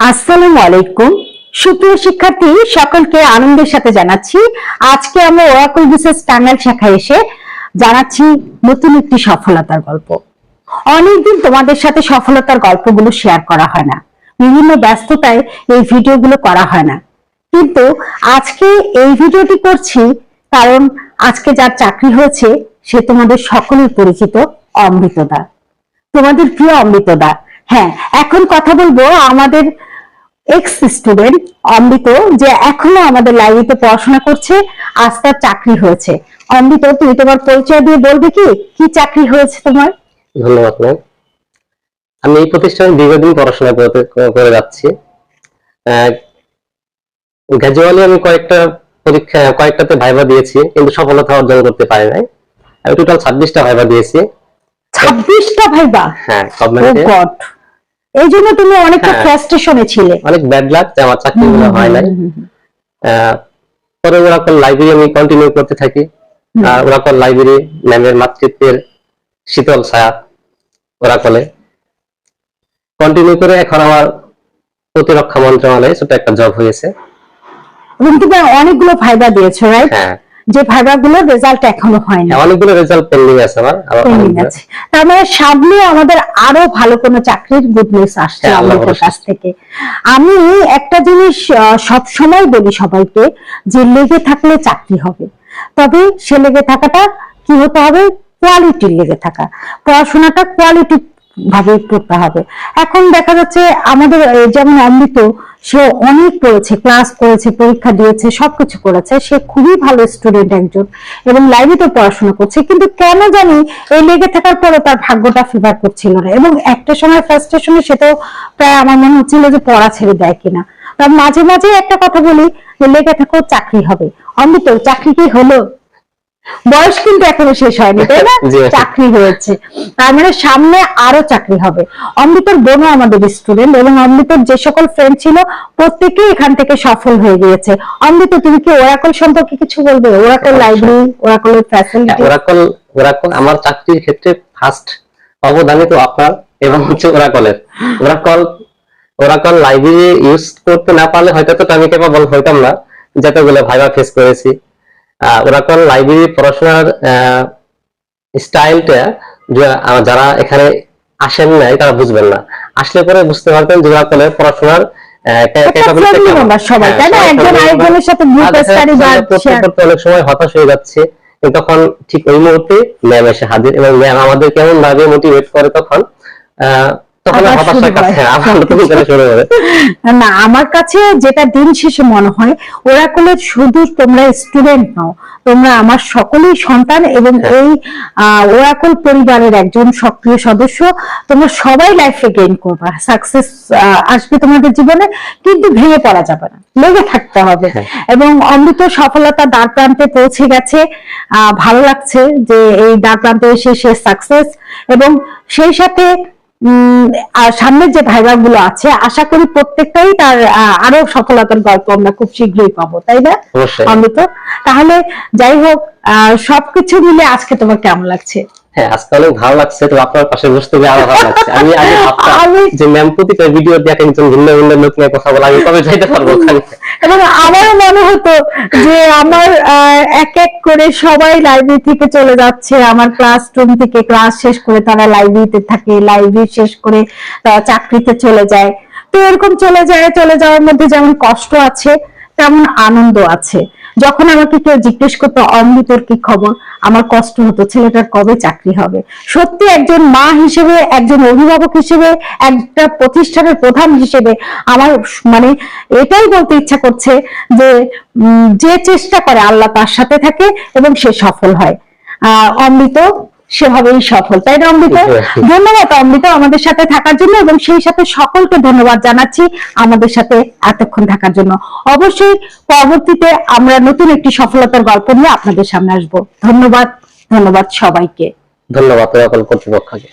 আসসালামু আলাইকুম। সুপ্রিয় শিক্ষার্থী, সকলকে আনন্দের সাথে জানাচ্ছি, আজকে আমরা ওরাকল বিশেষ টাঙ্গাইল শাখায় এসে জানাচ্ছি নতুন একটি সফলতার গল্প। অনেকদিন তোমাদের সাথে সফলতার গল্পগুলো শেয়ার করা হয় না। বিভিন্ন ব্যস্ততায় এই ভিডিওগুলো করা হয় না। কিন্তু আজকে এই ভিডিওটি করছি কারণ আজকে যার চাকরি হয়েছে, সে তোমাদের সকলের পরিচিত অমৃতদা। তোমাদের প্রিয় অমৃতদা। হ্যাঁ এখন কথা বলব আমাদের এক্স স্টুডেন্ট অমৃত যে এখনও আমাদের লাইব্রেরিতে পড়াশোনা করছে আজ তার চাকরি হয়েছে। অমৃত তুমি তোমার পরিচয় দিয়ে বলবে কি? কি চাকরি হয়েছে তোমার? ধন্যবাদ ম্যাম আমি এই প্রতিষ্ঠানে দীর্ঘদিন পড়াশোনা করে যাচ্ছি। গ্র্যাজুয়ালি আমি কয়েকটা পরীক্ষা কয়েকটাতে ভাইবা দিয়েছি কিন্তু সফলতা অর্জন করতে পারি নাই। আমি টোটাল ছাব্বিশটা ভাইবা দিয়েছি। ছাব্বিশটা ভাইবা হ্যাঁ গভর্নমেন্টে এই জন্য তুমি অনেকটা হ্যাঁ। ফ্রাস্ট্রেশনে ছিলে। অনেক ব্যাড লাগ যে আমার চাকরিগুলো হয় নাই। পরে ওরাকল লাইব্রেরি আমি কন্টিনিউ করতে থাকি। আর ওরাকল লাইব্রেরি ম্যামের মাতৃত্বের শীতল ছায়া ওরাকলে কন্টিনিউ করে এখন আমার প্রতিরক্ষা মন্ত্রণালয়ে ছোট একটা জব হয়েছে। এবং তুমি অনেকগুলো ফায়দা দিয়েছ রাইট হ্যাঁ। যে ভাইবা গুলোর রেজাল্ট এখনও হয়নি। হ্যাঁ, অনেকগুলো রেজাল্ট পেন্ডিং আছে আমার পেন্ডিং আছে। তার মানে সামনে আমাদের আরও ভালো কোনো চাকরির গুড নিউজ আসছে হ্যাঁ, আমাদের কাছ থেকে। আমি একটা জিনিস সব সময় বলি সবাইকে যে লেগে থাকলে চাকরি হবে। তবে সে লেগে থাকাটা কি হতে হবে? কোয়ালিটির লেগে থাকা। পড়াশোনাটা কোয়ালিটি ভাবে করতে হবে। এখন দেখা যাচ্ছে আমাদের যেমন অমৃত সে অনেক পড়েছে ক্লাস করেছে, পরীক্ষা দিয়েছে, সবকিছু করেছে। সে খুবই ভালো স্টুডেন্ট একজন এবং লাইব্রেরিতে পড়াশোনা করছে, কিন্তু কেন জানি এই লেগে থাকার পরে তার ভাগ্যটা ফেভার করছিল না এবং একটা সময় ফার্স্টেশনে সে তো প্রায় আমার মনে হচ্ছিল যে পড়া ছেড়ে দেয় কিনা। তার মাঝে মাঝে একটা কথা বলি যে লেগে থাকো, চাকরি হবে। অমৃত, চাকরি কি হলো? বয়স কিন্তু এখনও শেষ হয়নি তাই না? চাকরি হয়েছে। তার মানে সামনে আরও চাকরি হবে। অমৃতর বোনও আমাদের স্টুডেন্ট এবং অমৃতর যে সকল ফ্রেন্ড ছিল প্রত্যেকেই এখান থেকে সফল হয়ে গিয়েছে। অমৃত তুমি কি ওরাকল সম্পর্কে কিছু বলবে? ওরাকল। লাইব্রেরি ওরাকলের ফ্যাসিলিটি ওরাকল ওরাকল আমার চাকরির ক্ষেত্রে ফার্স্ট অবদানই তো আপনার এবং হচ্ছে ওরাকলের ওরাকল ওরাকল লাইব্রেরি ইউজ করতে না পারলে হয়তো তো আমি কেবল হইতাম না যতগুলো ভাইবা ফেস করেছি। ওরাকল লাইব্রেরি পড়াশোনার স্টাইলটা যারা এখানে আসেন নাই তারা বুঝবেন না। আসলে পরে বুঝতে পারবেন যে ওরাকলের পড়াশোনার হ্যাঁ, পড়তে অনেক সময় হতাশ হয়ে যাচ্ছে। তখন ঠিক ওই মুহূর্তে ম্যাম এসে হাজির এবং ম্যাম আমাদের কেমন ভাবে মোটিভেট করে তখন আহ, না আমার কাছে যেটা দিন শেষে মনে হয় ওরাকলের শুধু তোমরা স্টুডেন্ট নাও তোমরা আমার সকলেই সন্তান এবং হ্যাঁ। এই ওরাকল পরিবারের একজন সক্রিয় সদস্য তোমরা সবাই লাইফে গেইন করবা। সাকসেস আসবে তোমাদের জীবনে কিন্তু ভেঙে পড়া যাবে না। লেগে থাকতে হবে। হ্যাঁ। এবং অমৃত সফলতা দ্বার প্রান্তে পৌঁছে গেছে। আহ, ভালো লাগছে যে এই দ্বার প্রান্তে এসে সে সাকসেস এবং সেই সাথে আর সামনের যে ভাইবা গুলো আছে আশা করি প্রত্যেকটাই তার আহ, আরও সফলতার গল্প আমরা খুব শীঘ্রই পাবো তাই না? অন্তত অমৃত তাহলে যাই হোক আহ, সবকিছু মিলে আজকে তোমার কেমন লাগছে? হ্যাঁ আজকে অনেক ভালো লাগছে তো আপনার পাশে বসতে পেরে আরও ভালো লাগছে। আমি আগে ভাবতাম যে ম্যাম প্রতিটা ভিডিও একজন ভিন্ন ভিন্ন লোক নিয়ে কথা বলা আমি কবে যাইতে পারব ওখানে? এবং আমারও মনে হতো যে আমার এক এক করে সবাই লাইব্রেরি থেকে চলে যাচ্ছে। আমার ক্লাসরুম থেকে ক্লাস শেষ করে তারা লাইব্রেরিতে থাকে লাইব্রেরি শেষ করে তারা চাকরিতে চলে যায়। তো এরকম চলে যায় চলে যাওয়ার মধ্যে যেমন কষ্ট আছে তেমন আনন্দ আছে। যখন আমাকে কেউ জিজ্ঞেস করতো অমৃতর কি খবর? আমার কষ্ট হতো, ছেলেটার কবে চাকরি হবে? সত্যি একজন মা হিসেবে, একজন অভিভাবক হিসেবে, একটা প্রতিষ্ঠানের প্রধান হিসেবে আমার মানে এটাই বলতে ইচ্ছা করছে যে যে চেষ্টা করে আল্লাহ তার সাথে থাকে এবং সে সফল হয়। আহ অমৃত সেভাবেই সফল। তাই না অমৃত? ধন্যবাদ অমৃত আমাদের সাথে থাকার জন্য এবং সেই সাথে সকলকে ধন্যবাদ জানাচ্ছি আমাদের সাথে এতক্ষণ থাকার জন্য। অবশ্যই পরবর্তীতে আমরা নতুন একটি সফলতার গল্প নিয়ে আপনাদের সামনে আসব। ধন্যবাদ ধন্যবাদ সবাইকে। ধন্যবাদ কর্তৃপক্ষকে।